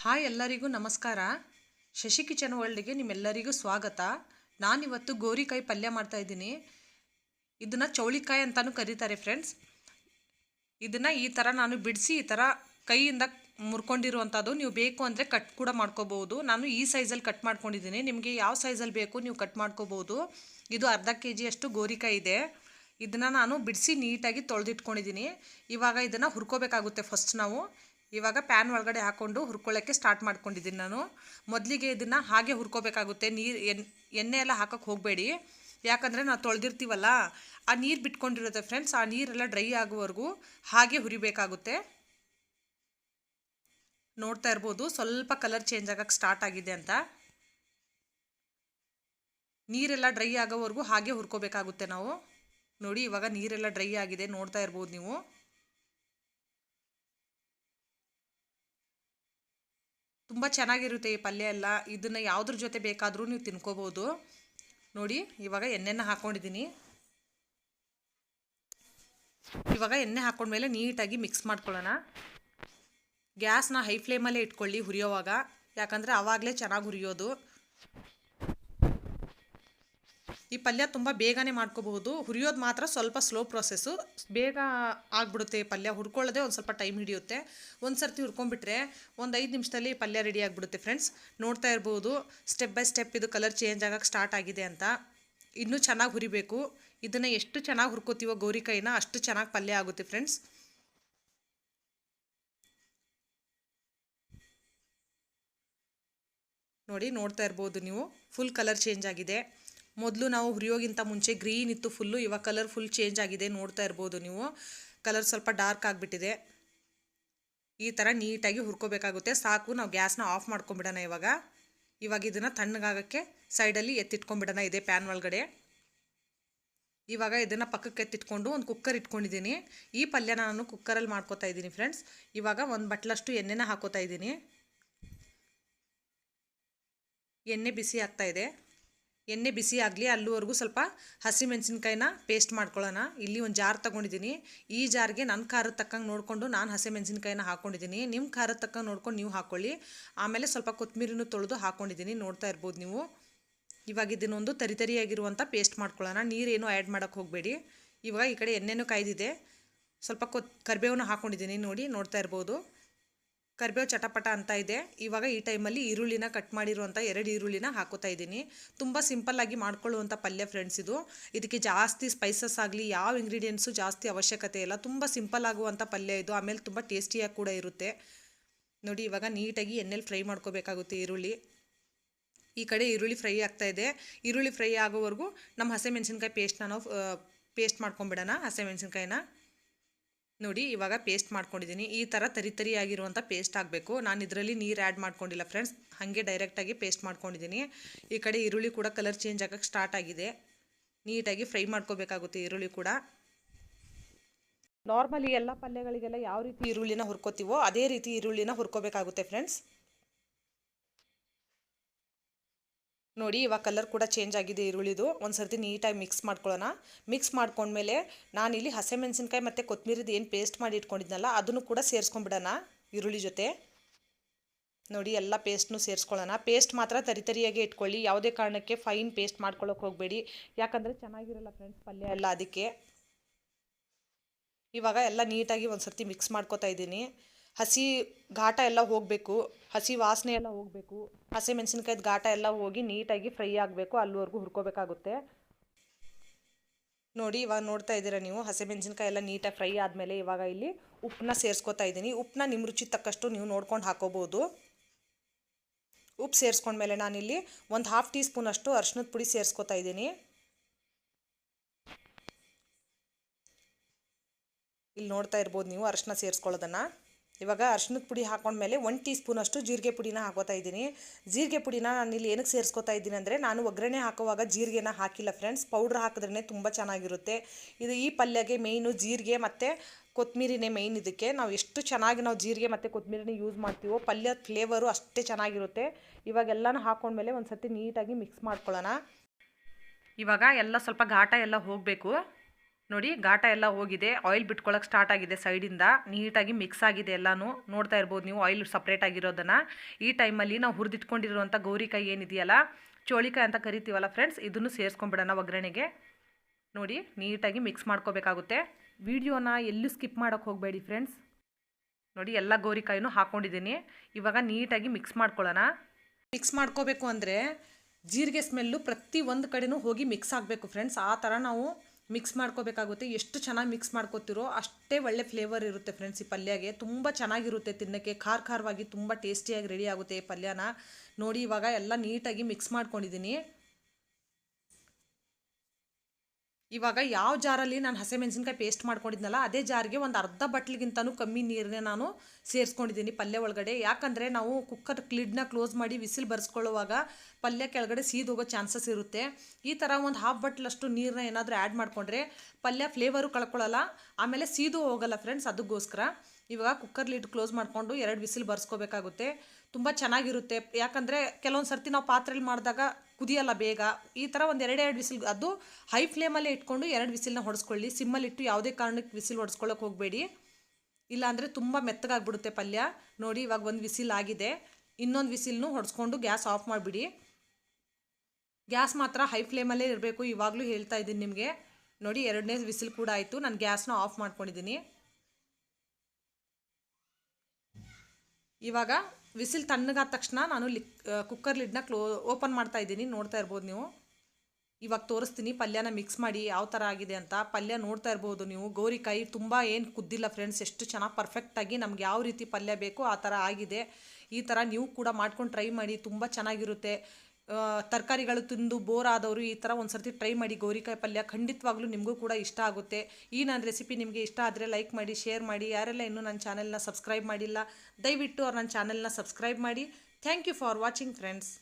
Hi ಎಲ್ಲರಿಗೂ ನಮಸ್ಕಾರ. Shashi kitchen ವರ್ಲ್ಡ್ಗೆ ನಿಮ್ಮೆಲ್ಲರಿಗೂ ಸ್ವಾಗತ. ನಾನಿವತ್ತು ಗೋರಿಕಾಯಿ ಪಲ್ಯ ಮಾಡ್ತಾ ಇದ್ದೀನಿ. ಇದನ್ನು ಚೌಳಿಕಾಯಿ ಅಂತಲೂ ಕರೀತಾರೆ ಫ್ರೆಂಡ್ಸ್. ಇದನ್ನು ಈ ಥರ ನಾನು ಬಿಡಿಸಿ ಈ ಥರ ಕೈಯಿಂದ ಮುರ್ಕೊಂಡಿರುವಂಥದ್ದು ನೀವು ಬೇಕು ಅಂದರೆ ಕಟ್ ಕೂಡ ಮಾಡ್ಕೋಬೋದು ನಾನು ಈ ಸೈಜಲ್ಲಿ ಕಟ್ ಮಾಡ್ಕೊಂಡಿದ್ದೀನಿ. ನಿಮಗೆ ಯಾವ ಸೈಜಲ್ಲಿ ಬೇಕು ನೀವು ಕಟ್ ಮಾಡ್ಕೋಬೋದು ಇದು ಅರ್ಧ ಕೆ ಜಿಯಷ್ಟು ಗೋರಿಕಾಯಿ ಇದೆ. ಇದನ್ನು ನಾನು ಬಿಡಿಸಿ ನೀಟಾಗಿ ತೊಳೆದಿಟ್ಕೊಂಡಿದ್ದೀನಿ. ಇವಾಗ ಇದನ್ನು ಹುರ್ಕೋಬೇಕಾಗುತ್ತೆ ಫಸ್ಟ್ ನಾವು. ಇವಾಗ ಪ್ಯಾನ್ ಒಳಗಡೆ ಹಾಕ್ಕೊಂಡು ಹುರ್ಕೊಳ್ಳೋಕ್ಕೆ ಸ್ಟಾರ್ಟ್ ಮಾಡ್ಕೊಂಡಿದ್ದೀನಿ ನಾನು. ಮೊದಲಿಗೆ ಇದನ್ನು ಹಾಗೆ ಹುರ್ಕೋಬೇಕಾಗುತ್ತೆ. ನೀರು ಎಣ್ ಎಣ್ಣೆ ಎಲ್ಲ ಹಾಕೋಕ್ಕೆ ಹೋಗಬೇಡಿ. ಯಾಕಂದರೆ ನಾವು ತೊಳೆದಿರ್ತೀವಲ್ಲ, ಆ ನೀರು ಬಿಟ್ಕೊಂಡಿರುತ್ತೆ ಫ್ರೆಂಡ್ಸ್ ಆ ನೀರೆಲ್ಲ ಡ್ರೈ ಆಗುವವರೆಗೂ ಹಾಗೆ ಹುರಿಬೇಕಾಗುತ್ತೆ. ನೋಡ್ತಾ ಇರ್ಬೋದು, ಸ್ವಲ್ಪ ಕಲರ್ ಚೇಂಜ್ ಆಗಕ್ಕೆ ಸ್ಟಾರ್ಟ್ ಆಗಿದೆ ಅಂತ. ನೀರೆಲ್ಲ ಡ್ರೈ ಆಗೋವರೆಗೂ ಹಾಗೆ ಹುರ್ಕೋಬೇಕಾಗುತ್ತೆ ನಾವು. ನೋಡಿ, ಇವಾಗ ನೀರೆಲ್ಲ ಡ್ರೈ ಆಗಿದೆ. ನೋಡ್ತಾ ಇರ್ಬೋದು ನೀವು. ತುಂಬ ಚೆನ್ನಾಗಿರುತ್ತೆ ಈ ಪಲ್ಯ ಎಲ್ಲ. ಇದನ್ನು ಯಾವುದ್ರ ಜೊತೆ ಬೇಕಾದರೂ ನೀವು ತಿನ್ಕೋಬೋದು. ನೋಡಿ, ಇವಾಗ ಎಣ್ಣೆನ ಹಾಕ್ಕೊಂಡಿದ್ದೀನಿ ಇವಾಗ ಎಣ್ಣೆ ಹಾಕ್ಕೊಂಡ್ಮೇಲೆ ನೀಟಾಗಿ ಮಿಕ್ಸ್ ಮಾಡ್ಕೊಳ್ಳೋಣ. ಗ್ಯಾಸ್ನ ಹೈ ಫ್ಲೇಮಲ್ಲೇ ಇಟ್ಕೊಳ್ಳಿ ಹುರಿಯೋವಾಗ. ಯಾಕಂದರೆ ಆವಾಗಲೇ ಚೆನ್ನಾಗಿ ಹುರಿಯೋದು. ಈ ಪಲ್ಯ ತುಂಬ ಬೇಗನೆ ಮಾಡ್ಕೋಬಹುದು. ಹುರಿಯೋದು ಮಾತ್ರ ಸ್ವಲ್ಪ ಸ್ಲೋ ಪ್ರೊಸೆಸ್ಸು ಬೇಗ ಆಗಿಬಿಡುತ್ತೆ ಪಲ್ಯ. ಹುರ್ಕೊಳ್ಳೋದೇ ಒಂದು ಸ್ವಲ್ಪ ಟೈಮ್ ಹಿಡಿಯುತ್ತೆ. ಒಂದು ಸರ್ತಿ ಹುರ್ಕೊಂಡ್ಬಿಟ್ರೆ ಒಂದು ಐದು ನಿಮಿಷದಲ್ಲಿ ಪಲ್ಯ ರೆಡಿ ಆಗಿಬಿಡುತ್ತೆ ಫ್ರೆಂಡ್ಸ್ ನೋಡ್ತಾ ಇರ್ಬೋದು. ಸ್ಟೆಪ್ ಬೈ ಸ್ಟೆಪ್ ಇದು ಕಲರ್ ಚೇಂಜ್ ಆಗೋಕ್ಕೆ ಸ್ಟಾರ್ಟ್ ಆಗಿದೆ ಅಂತ. ಇನ್ನೂ ಚೆನ್ನಾಗಿ ಹುರಿಬೇಕು. ಇದನ್ನು ಎಷ್ಟು ಚೆನ್ನಾಗಿ ಹುರ್ಕೋತೀವೋ ಗೌರಿಕಾಯಿನ ಅಷ್ಟು ಚೆನ್ನಾಗಿ ಪಲ್ಯ ಆಗುತ್ತೆ ಫ್ರೆಂಡ್ಸ್ ನೋಡಿ, ನೋಡ್ತಾ ಇರ್ಬೋದು ನೀವು. ಫುಲ್ ಕಲರ್ ಚೇಂಜ್ ಆಗಿದೆ. ಮೊದಲು ನಾವು ಹುರಿಯೋಗಿಂತ ಮುಂಚೆ ಗ್ರೀನ್ ಇತ್ತು ಫುಲ್ಲು, ಇವಾಗ ಕಲರ್ ಫುಲ್ ಚೇಂಜ್ ಆಗಿದೆ ನೋಡ್ತಾ ಇರ್ಬೋದು ನೀವು. ಕಲರ್ ಸ್ವಲ್ಪ ಡಾರ್ಕ್ ಆಗಿಬಿಟ್ಟಿದೆ. ಈ ಥರ ನೀಟಾಗಿ ಹುರ್ಕೋಬೇಕಾಗುತ್ತೆ. ಸಾಕು, ನಾವು ಗ್ಯಾಸ್ನ ಆಫ್ ಮಾಡ್ಕೊಂಬಿಡೋಣ ಇವಾಗ. ಇವಾಗ ಇದನ್ನು ತಣ್ಣಗಾಗೋಕ್ಕೆ ಸೈಡಲ್ಲಿ ಎತ್ತಿಟ್ಕೊಂಬಿಡೋಣ ಇದೆ ಪ್ಯಾನ್ ಒಳಗಡೆ. ಇವಾಗ ಇದನ್ನು ಪಕ್ಕಕ್ಕೆ ಎತ್ತಿಟ್ಕೊಂಡು ಒಂದು ಕುಕ್ಕರ್ ಇಟ್ಕೊಂಡಿದ್ದೀನಿ. ಈ ಪಲ್ಯನ ನಾನು ಕುಕ್ಕರಲ್ಲಿ ಮಾಡ್ಕೋತಾ ಇದ್ದೀನಿ ಫ್ರೆಂಡ್ಸ್ ಇವಾಗ ಒಂದು ಬಟ್ಲಷ್ಟು ಎಣ್ಣೆನ ಹಾಕೋತಾ ಇದ್ದೀನಿ. ಎಣ್ಣೆ ಬಿಸಿ ಆಗ್ತಾ ಇದೆ. ಎಣ್ಣೆ ಬಿಸಿ ಆಗಲಿ ಅಲ್ಲಿವರೆಗೂ ಸ್ವಲ್ಪ ಹಸಿಮೆಣಸಿನ್ಕಾಯಿನ ಪೇಸ್ಟ್ ಮಾಡ್ಕೊಳ್ಳೋಣ. ಇಲ್ಲಿ ಒಂದು ಜಾರ್ ತೊಗೊಂಡಿದ್ದೀನಿ ಈ ಜಾರ್ಗೆ ನನ್ನ ಖಾರದ ತಕ್ಕಂಗೆ ನೋಡಿಕೊಂಡು ನಾನು ಹಸಿಮೆಣಸಿನ್ಕಾಯಿನ ಹಾಕ್ಕೊಂಡಿದ್ದೀನಿ ನಿಮ್ಮ ಖಾರದ ತಕ್ಕಂಗೆ ನೋಡ್ಕೊಂಡು ನೀವು ಹಾಕ್ಕೊಳ್ಳಿ ಆಮೇಲೆ ಸ್ವಲ್ಪ ಕೊತ್ತಂಬರಿನೂ ತೊಳೆದು ಹಾಕ್ಕೊಂಡಿದ್ದೀನಿ ನೋಡ್ತಾ ಇರ್ಬೋದು ನೀವು. ಇವಾಗ ಇದನ್ನೊಂದು ತರಿ ತರಿಯಾಗಿರುವಂಥ ಪೇಸ್ಟ್ ಮಾಡ್ಕೊಳ್ಳೋಣ. ನೀರೇನು ಆ್ಯಡ್ ಮಾಡೋಕ್ಕೆ ಹೋಗಬೇಡಿ. ಇವಾಗ ಈ ಕಡೆ ಎಣ್ಣೆನೂ ಕಾಯ್ದಿದೆ. ಸ್ವಲ್ಪ ಕೊತ್ ಕರಿಬೇವನ್ನ ಹಾಕ್ಕೊಂಡಿದ್ದೀನಿ ನೋಡಿ, ನೋಡ್ತಾ ಇರ್ಬೋದು. ಕರಿಬೇವು ಚಟಪಟ ಅಂತ ಇದೆ. ಇವಾಗ ಈ ಟೈಮಲ್ಲಿ ಈರುಳ್ಳಿನ ಕಟ್ ಮಾಡಿರುವಂಥ ಎರಡು ಈರುಳ್ಳಿನ ಹಾಕೋತಾ ಇದ್ದೀನಿ. ತುಂಬ ಸಿಂಪಲ್ಲಾಗಿ ಮಾಡ್ಕೊಳ್ಳುವಂಥ ಪಲ್ಯ ಫ್ರೆಂಡ್ಸ್ ಇದು. ಇದಕ್ಕೆ ಜಾಸ್ತಿ ಸ್ಪೈಸಸ್ ಆಗಲಿ, ಯಾವ ಇಂಗ್ರೀಡಿಯೆಂಟ್ಸು ಜಾಸ್ತಿ ಅವಶ್ಯಕತೆ ಇಲ್ಲ. ತುಂಬ ಸಿಂಪಲ್ ಆಗುವಂಥ ಪಲ್ಯ ಇದು. ಆಮೇಲೆ ತುಂಬ ಟೇಸ್ಟಿಯಾಗಿ ಕೂಡ ಇರುತ್ತೆ. ನೋಡಿ, ಇವಾಗ ನೀಟಾಗಿ ಎಣ್ಣೆಲಿ ಫ್ರೈ ಮಾಡ್ಕೋಬೇಕಾಗುತ್ತೆ ಈರುಳ್ಳಿ. ಈ ಕಡೆ ಈರುಳ್ಳಿ ಫ್ರೈ ಆಗ್ತಾ ಇದೆ. ಈರುಳ್ಳಿ ಫ್ರೈ ಆಗೋವರೆಗೂ ನಮ್ಮ ಹಸಿಮೆಣಸಿನ್ಕಾಯಿ ಪೇಸ್ಟ್ನ ನಾವು ಪೇಸ್ಟ್ ಮಾಡ್ಕೊಂಬಿಡೋಣ ಹಸಿಮೆಣಸಿನ್ಕಾಯಿನ. ನೋಡಿ, ಇವಾಗ ಪೇಸ್ಟ್ ಮಾಡ್ಕೊಂಡಿದ್ದೀನಿ ಈ ಥರ ತರಿ ತರಿಯಾಗಿರುವಂಥ ಪೇಸ್ಟ್ ಆಗಬೇಕು. ನಾನು ಇದರಲ್ಲಿ ನೀರು ಆ್ಯಡ್ ಮಾಡ್ಕೊಂಡಿಲ್ಲ ಫ್ರೆಂಡ್ಸ್ ಹಾಗೆ ಡೈರೆಕ್ಟಾಗಿ ಪೇಸ್ಟ್ ಮಾಡ್ಕೊಂಡಿದ್ದೀನಿ ಈ ಕಡೆ ಈರುಳ್ಳಿ ಕೂಡ ಕಲರ್ ಚೇಂಜ್ ಆಗೋಕೆ ಸ್ಟಾರ್ಟ್ ಆಗಿದೆ. ನೀಟಾಗಿ ಫ್ರೈ ಮಾಡ್ಕೋಬೇಕಾಗುತ್ತೆ ಈರುಳ್ಳಿ ಕೂಡ. ನಾರ್ಮಲಿ ಎಲ್ಲ ಪಲ್ಯಗಳಿಗೆಲ್ಲ ಯಾವ ರೀತಿ ಈರುಳ್ಳಿನ ಹುರ್ಕೋತೀವೋ, ಅದೇ ರೀತಿ ಈರುಳ್ಳಿನ ಹುರ್ಕೋಬೇಕಾಗುತ್ತೆ ಫ್ರೆಂಡ್ಸ್ ನೋಡಿ, ಇವಾಗ ಕಲರ್ ಕೂಡ ಚೇಂಜ್ ಆಗಿದೆ ಈರುಳ್ಳಿದು. ಒಂದು ಸರ್ತಿ ನೀಟಾಗಿ ಮಿಕ್ಸ್ ಮಾಡ್ಕೊಳ್ಳೋಣ. ಮಿಕ್ಸ್ ಮಾಡ್ಕೊಂಡ್ಮೇಲೆ ನಾನಿಲ್ಲಿ ಹಸಿಮೆಣ್ಸಿನ್ಕಾಯಿ ಮತ್ತು ಕೊತ್ತಂಬರಿದು ಏನು ಪೇಸ್ಟ್ ಮಾಡಿ ಇಟ್ಕೊಂಡಿದ್ನಲ್ಲ, ಅದನ್ನು ಕೂಡ ಸೇರಿಸ್ಕೊಂಡ್ಬಿಡೋಣ ಈರುಳ್ಳಿ ಜೊತೆ. ನೋಡಿ, ಎಲ್ಲ ಪೇಸ್ಟ್ನು ಸೇರಿಸ್ಕೊಳ್ಳೋಣ. ಪೇಸ್ಟ್ ಮಾತ್ರ ತರಿ ತರಿಯಾಗಿ ಇಟ್ಕೊಳ್ಳಿ. ಯಾವುದೇ ಕಾರಣಕ್ಕೆ ಫೈನ್ ಪೇಸ್ಟ್ ಮಾಡ್ಕೊಳ್ಳೋಕೆ ಹೋಗಬೇಡಿ. ಯಾಕಂದರೆ ಚೆನ್ನಾಗಿರಲ್ಲ ಫ್ರೆಂಡ್ಸ್ ಪಲ್ಯ ಎಲ್ಲ ಅದಕ್ಕೆ. ಇವಾಗ ಎಲ್ಲ ನೀಟಾಗಿ ಒಂದು ಸರ್ತಿ ಮಿಕ್ಸ್ ಮಾಡ್ಕೊತಾ ಇದ್ದೀನಿ. ಹಸಿ ಘಾಟ ಎಲ್ಲ ಹೋಗಬೇಕು. ಹಸಿ ವಾಸನೆ ಎಲ್ಲ ಹೋಗಬೇಕು. ಹಸಿ ಮೆಣಸಿನ್ಕಾಯ್ದು ಘಾಟ ಎಲ್ಲ ಹೋಗಿ ನೀಟಾಗಿ ಫ್ರೈ ಆಗಬೇಕು, ಅಲ್ಲಿವರೆಗೂ ಹುರ್ಕೋಬೇಕಾಗುತ್ತೆ. ನೋಡಿ, ಇವಾಗ ನೋಡ್ತಾ ಇದ್ದೀರಾ ನೀವು ಹಸಿಮೆಣಸಿನ್ಕಾಯಿ ಎಲ್ಲ ನೀಟಾಗಿ ಫ್ರೈ ಆದಮೇಲೆ ಇವಾಗ ಇಲ್ಲಿ ಉಪ್ಪನ್ನ ಸೇರಿಸ್ಕೊತಾ ಇದ್ದೀನಿ. ಉಪ್ಪನ್ನ ನಿಮ್ಮ ರುಚಿ ತಕ್ಕಷ್ಟು ನೀವು ನೋಡ್ಕೊಂಡು ಹಾಕೋಬೋದು. ಉಪ್ಪು ಸೇರಿಸ್ಕೊಂಡ್ಮೇಲೆ ನಾನಿಲ್ಲಿ ಒಂದು ಹಾಫ್ ಟೀ ಸ್ಪೂನಷ್ಟು ಅರ್ಶಿನದ ಪುಡಿ ಸೇರಿಸ್ಕೊತಾ ಇದ್ದೀನಿ. ಇಲ್ಲಿ ನೋಡ್ತಾ ಇರ್ಬೋದು ನೀವು ಅರಶಿನ ಸೇರಿಸ್ಕೊಳ್ಳೋದನ್ನು. ಇವಾಗ ಅರ್ಶಿನದ ಪುಡಿ ಹಾಕೊಂಡ್ಮೇಲೆ ಒನ್ ಟೀ ಸ್ಪೂನಷ್ಟು ಜೀರಿಗೆ ಪುಡಿನ ಹಾಕೋತಾ ಇದ್ದೀನಿ. ಜೀರಿಗೆ ಪುಡಿನ ನಾನು ಇಲ್ಲಿ ಏನಕ್ಕೆ ಸೇರಿಸ್ಕೊತಾ ಇದ್ದೀನಿ ಅಂದರೆ ನಾನು ಒಗ್ಗರಣೆ ಹಾಕುವಾಗ ಜೀರಿಗೆನ ಹಾಕಿಲ್ಲ ಫ್ರೆಂಡ್ಸ್ ಪೌಡ್ರ್ ಹಾಕಿದ್ರೇ ತುಂಬ ಚೆನ್ನಾಗಿರುತ್ತೆ. ಇದು ಈ ಪಲ್ಯಗೆ ಮೇಯ್ನು ಜೀರಿಗೆ ಮತ್ತು ಕೊತ್ತಂಬರಿನೇ ಮೇಯ್ನ್ ಇದಕ್ಕೆ. ನಾವು ಎಷ್ಟು ಚೆನ್ನಾಗಿ ನಾವು ಜೀರಿಗೆ ಮತ್ತು ಕೊತ್ತಂಬರಿನ ಯೂಸ್ ಮಾಡ್ತೀವೋ ಪಲ್ಯದ ಫ್ಲೇವರು ಅಷ್ಟೇ ಚೆನ್ನಾಗಿರುತ್ತೆ. ಇವಾಗ ಎಲ್ಲನೂ ಹಾಕೊಂಡ್ಮೇಲೆ ಒಂದು ಸರ್ತಿ ನೀಟಾಗಿ ಮಿಕ್ಸ್ ಮಾಡ್ಕೊಳ್ಳೋಣ. ಇವಾಗ ಎಲ್ಲ ಸ್ವಲ್ಪ ಘಾಟ ಎಲ್ಲ ಹೋಗಬೇಕು. ನೋಡಿ, ಘಾಟ ಎಲ್ಲ ಹೋಗಿದೆ. ಆಯಿಲ್ ಬಿಟ್ಕೊಳ್ಳೋಕೆ ಸ್ಟಾರ್ಟ್ ಆಗಿದೆ ಸೈಡಿಂದ ನೀಟಾಗಿ ಮಿಕ್ಸ್ ಆಗಿದೆ ಎಲ್ಲನೂ. ನೋಡ್ತಾ ಇರ್ಬೋದು ನೀವು ಆಯಿಲ್ ಸಪ್ರೇಟ್ ಆಗಿರೋದನ್ನು. ಈ ಟೈಮಲ್ಲಿ ನಾವು ಹುರಿದಿಟ್ಕೊಂಡಿರುವಂಥ ಗೌರಿಕಾಯಿ ಏನಿದೆಯಲ್ಲ, ಚೋಳಿಕಾಯಿ ಅಂತ ಕರಿತೀವಲ್ಲ ಫ್ರೆಂಡ್ಸ್ ಇದನ್ನು ಸೇರಿಸ್ಕೊಂಬಿಡೋಣ ಒಗ್ಗರಣೆಗೆ. ನೋಡಿ, ನೀಟಾಗಿ ಮಿಕ್ಸ್ ಮಾಡ್ಕೋಬೇಕಾಗುತ್ತೆ. ವಿಡಿಯೋನ ಎಲ್ಲೂ ಸ್ಕಿಪ್ ಮಾಡೋಕ್ಕೆ ಹೋಗಬೇಡಿ ಫ್ರೆಂಡ್ಸ್ ನೋಡಿ, ಎಲ್ಲ ಗೋರಿಕಾಯಿನೂ ಹಾಕ್ಕೊಂಡಿದ್ದೀನಿ ಇವಾಗ ನೀಟಾಗಿ ಮಿಕ್ಸ್ ಮಾಡ್ಕೊಳ್ಳೋಣ. ಮಿಕ್ಸ್ ಮಾಡ್ಕೋಬೇಕು ಅಂದರೆ, ಜೀರಿಗೆ ಸ್ಮೆಲ್ಲು ಪ್ರತಿ ಒಂದು ಕಡೆನೂ ಹೋಗಿ ಮಿಕ್ಸ್ ಆಗಬೇಕು ಫ್ರೆಂಡ್ಸ್ ಆ ಥರ ನಾವು ಮಿಕ್ಸ್ ಮಾಡ್ಕೋಬೇಕಾಗುತ್ತೆ. ಎಷ್ಟು ಚೆನ್ನಾಗಿ ಮಿಕ್ಸ್ ಮಾಡ್ಕೋತಿರೋ ಅಷ್ಟೇ ಒಳ್ಳೆ ಫ್ಲೇವರ್ ಇರುತ್ತೆ ಫ್ರೆಂಡ್ಸ್ ಈ ಪಲ್ಯಗೆ. ತುಂಬ ಚೆನ್ನಾಗಿರುತ್ತೆ ತಿನ್ನೋಕ್ಕೆ. ಖಾರ ಖಾರವಾಗಿ ತುಂಬ ಟೇಸ್ಟಿಯಾಗಿ ರೆಡಿ ಆಗುತ್ತೆ ಈ ಪಲ್ಯನ. ನೋಡಿ ಇವಾಗ ಎಲ್ಲ ನೀಟಾಗಿ ಮಿಕ್ಸ್ ಮಾಡ್ಕೊಂಡಿದ್ದೀನಿ. ಇವಾಗ ಯಾವ ಜಾರಲ್ಲಿ ನಾನು ಹಸಿಮೆಣಸಿನ್ಕಾಯಿ ಪೇಸ್ಟ್ ಮಾಡ್ಕೊಂಡಿದ್ನಲ್ಲ, ಅದೇ ಜಾರಿಗೆ ಒಂದು ಅರ್ಧ ಬಟ್ಲಿಗಿಂತನೂ ಕಮ್ಮಿ ನೀರನ್ನೇ ನಾನು ಸೇರಿಸ್ಕೊಂಡಿದ್ದೀನಿ ಪಲ್ಯ ಒಳಗಡೆ. ಯಾಕಂದರೆ ನಾವು ಕುಕ್ಕರ್ ಕ್ಲಿಡ್ನ ಕ್ಲೋಸ್ ಮಾಡಿ ವಿಸಿಲ್ ಬರ್ಸ್ಕೊಳ್ಳುವಾಗ ಪಲ್ಯ ಕೆಳಗಡೆ ಸೀದೋಗೋ ಚಾನ್ಸಸ್ ಇರುತ್ತೆ. ಈ ಥರ ಒಂದು ಹಾಫ್ ಬಟ್ಲಷ್ಟು ನೀರನ್ನ ಏನಾದರೂ ಆ್ಯಡ್ ಮಾಡಿಕೊಂಡ್ರೆ ಪಲ್ಯ ಫ್ಲೇವರು ಕಳ್ಕೊಳ್ಳಲ್ಲ ಆಮೇಲೆ ಸೀದು ಹೋಗಲ್ಲ ಫ್ರೆಂಡ್ಸ್ ಅದಕ್ಕೋಸ್ಕರ. ಇವಾಗ ಕುಕ್ಕರ್ ಲಿಡ್ ಕ್ಲೋಸ್ ಮಾಡಿಕೊಂಡು ಎರಡು ವಿಸಿಲ್ ಬರ್ಸ್ಕೋಬೇಕಾಗುತ್ತೆ. ತುಂಬ ಚೆನ್ನಾಗಿರುತ್ತೆ. ಯಾಕಂದರೆ ಕೆಲವೊಂದು ಸರ್ತಿ ನಾವು ಪಾತ್ರೆಯಲ್ಲಿ ಮಾಡಿದಾಗ ಕುದಿಯಲ್ಲ ಬೇಗ. ಈ ಥರ ಒಂದು ಎರಡು ಎರಡು ವಿಸಿಲ್ ಅದು ಹೈ ಫ್ಲೇಮಲ್ಲೇ ಇಟ್ಕೊಂಡು ಎರಡು ವಿಸಿಲ್ನ ಹೊಡೆಸ್ಕೊಳ್ಳಿ. ಸಿಮ್ಮಲ್ಲಿಟ್ಟು ಯಾವುದೇ ಕಾರಣಕ್ಕೆ ವಿಸಿಲ್ ಹೊಡೆಸ್ಕೊಳ್ಳೋಕೆ ಹೋಗಬೇಡಿ. ಇಲ್ಲಾಂದರೆ ತುಂಬ ಮೆತ್ತಗಾಗ್ಬಿಡುತ್ತೆ ಪಲ್ಯ. ನೋಡಿ, ಇವಾಗ ಒಂದು ವಿಸಿಲ್ ಆಗಿದೆ. ಇನ್ನೊಂದು ವಿಸಿಲ್ನು ಹೊಡೆಸ್ಕೊಂಡು ಗ್ಯಾಸ್ ಆಫ್ ಮಾಡಿಬಿಡಿ. ಗ್ಯಾಸ್ ಮಾತ್ರ ಹೈ ಫ್ಲೇಮಲ್ಲೇ ಇರಬೇಕು. ಇವಾಗಲೂ ಹೇಳ್ತಾ ಇದ್ದೀನಿ ನಿಮಗೆ. ನೋಡಿ, ಎರಡನೇ ವಿಸಿಲ್ ಕೂಡ ಆಯಿತು. ನಾನು ಗ್ಯಾಸ್ನ ಆಫ್ ಮಾಡ್ಕೊಂಡಿದ್ದೀನಿ. ಇವಾಗ ವಿಸಿಲ್ ತಣ್ಣಗಾದ ತಕ್ಷಣ ನಾನು ಲಿಕ್ ಕುಕ್ಕರ್ ಲಿಡ್ನ ಕ್ಲೋ ಓಪನ್ ಮಾಡ್ತಾ ಇದ್ದೀನಿ, ನೋಡ್ತಾ ಇರ್ಬೋದು ನೀವು. ಇವಾಗ ತೋರಿಸ್ತೀನಿ, ಪಲ್ಯನ ಮಿಕ್ಸ್ ಮಾಡಿ ಯಾವ ಥರ ಆಗಿದೆ ಅಂತ. ಪಲ್ಯ ನೋಡ್ತಾ ಇರ್ಬೋದು ನೀವು. ಗೋರಿಕಾಯಿ ತುಂಬ ಏನು ಕುದ್ದಿಲ್ಲ ಫ್ರೆಂಡ್ಸ್ ಎಷ್ಟು ಚೆನ್ನಾಗಿ ಪರ್ಫೆಕ್ಟಾಗಿ ನಮ್ಗೆ ಯಾವ ರೀತಿ ಪಲ್ಯ ಬೇಕೋ ಆ ಥರ ಆಗಿದೆ. ಈ ಥರ ನೀವು ಕೂಡ ಮಾಡ್ಕೊಂಡು ಟ್ರೈ ಮಾಡಿ, ತುಂಬ ಚೆನ್ನಾಗಿರುತ್ತೆ. ತರಕಾರಿಗಳು ತಿಂದು ಬೋರ್ ಆದವರು ಈ ಥರ ಒಂದು ಸರ್ತಿ ಟ್ರೈ ಮಾಡಿ ಗೋರಿಕಾಯಿ ಪಲ್ಯ ಖಂಡಿತವಾಗ್ಲೂ ನಿಮಗೂ ಕೂಡ ಇಷ್ಟ ಆಗುತ್ತೆ. ಈ ನನ್ನ ರೆಸಿಪಿ ನಿಮಗೆ ಇಷ್ಟ ಆದರೆ ಲೈಕ್ ಮಾಡಿ ಶೇರ್ ಮಾಡಿ, ಯಾರೆಲ್ಲ ಇನ್ನೂ ನನ್ನ ಚಾನೆಲ್ನ ಸಬ್ಸ್ಕ್ರೈಬ್ ಮಾಡಿಲ್ಲ, ದಯವಿಟ್ಟು ಅವ್ರು ನನ್ನ ಚಾನೆಲ್ನ ಸಬ್ಸ್ಕ್ರೈಬ್ ಮಾಡಿ. Thank you for watching friends